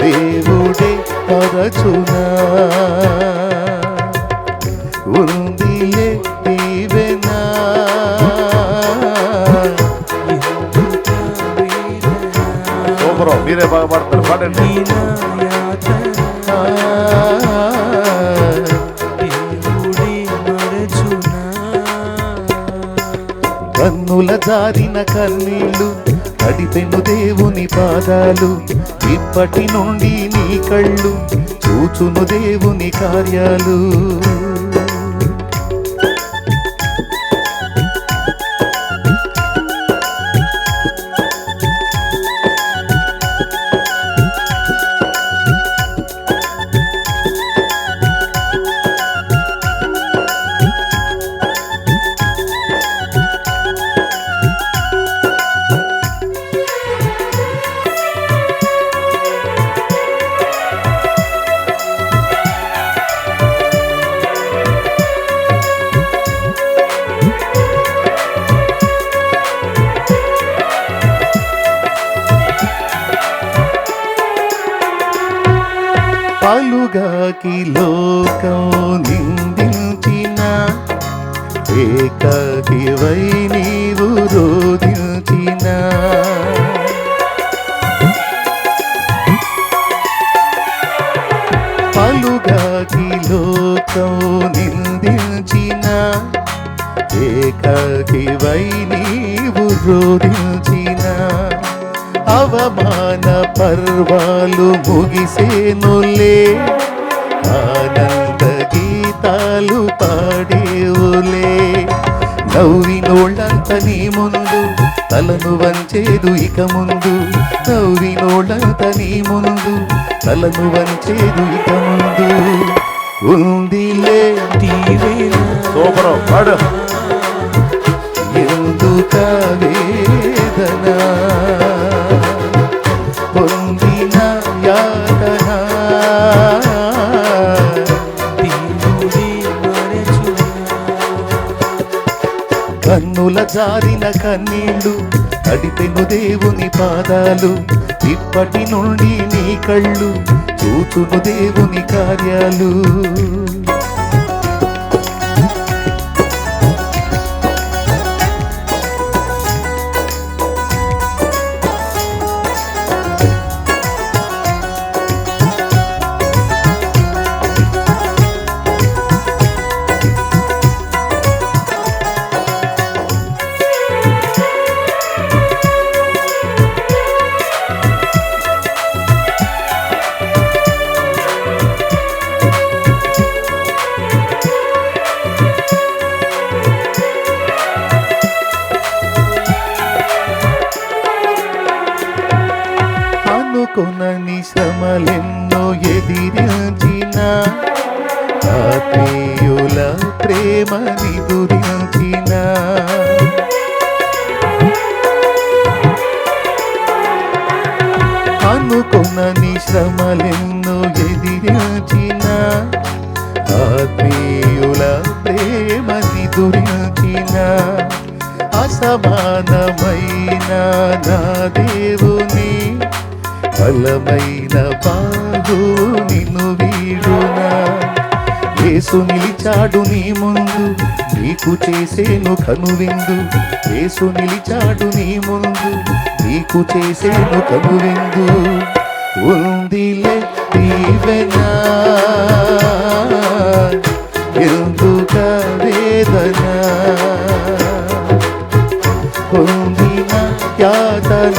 దేవుడే పరచునా. ఉందిలే దీవెనా? సూపర్. మీరే బాగా పాడతారు. పాడండి. కన్నుల జారిన కన్నీళ్ళు తడిపెను దేవుని పాదాలు ఇప్పటి నుండి నీ కళ్ళు చూచును దేవుని కార్యాలు. గాకి లోకం నిందించిన ఏకాకివై నీవు రోధించిన. పలుగాకి లోకం నిందించిన ఏకాకివై నీవు రోధించిన. అవమాన పర్వాలు ముగిసేనులే. ఆనంద గీతాలు పాడేవులే. నవ్వినోళ్ళంత నీ ముందు తలను వంచేదు ఇక ముందు. నవ్వినోళ్ళంత నీ ముందు తలను వంచేదు ఇక ముందు. ఉందిలే సూపర్ పాడు. కన్నుల జారిన కన్నీళ్ళు తడిపెను దేవుని పాదాలు ఇప్పటి నుండి నీ కళ్ళు చూచును దేవుని కార్యాలు. ఎదిరించిన ఆత్మీయుల ప్రేమని గురించిన అనుకునని శ్రమలెన్నో ఎదిరించిన ఆత్మీయుల ప్రేమని గురించిన అసమానమైన నా దేవుని బలమైన బాగు యేసు నిలిచాడు నీ ముందు నీకు చేసేను కనువిందు. యేసు నిలిచాడు నీ ముందు నీకు చేసేను కనువిందు. ఉందిలే దీవెనా ఎందుక వేదన? పొందిన యాతన.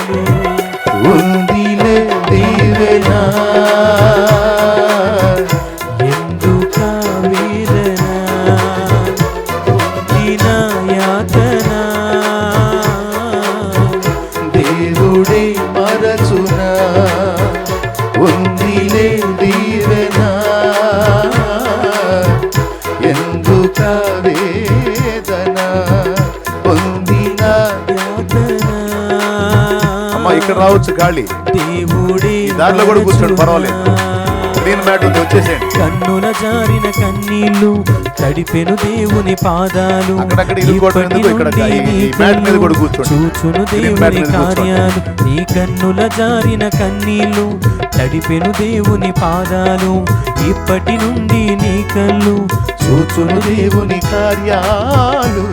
యాతన దేవుడే మరచునా ఉందిలే దీవెనా? ఎందుక వేదన? పొందిన యాతన అమ్మా ఇక్కడ రావచ్చు దేవుడే ఈ దారిలో కూడా కూర్చోండి, పర్వాలేదు. ఉంది వచ్చేసేయండి కన్నుల జారిన కన్నీళ్ళు తడిపెను దేవుని పాదాలు అక్కడక్కడ ఇరుక్కోవడం ఎందుకు? ఇక్కడ ఇప్పటి నుండి ఈ నీ మ్యాట్ మీద కూడా కళ్ళు కూర్చోండి. చూచును దేవుని. కార్యాలు నీ కన్నుల జారిన కన్నీళ్ళు తడిపెను దేవుని పాదాలు ఇప్పటి నుండి నీ కళ్ళు చూచును దేవుని కార్యాలు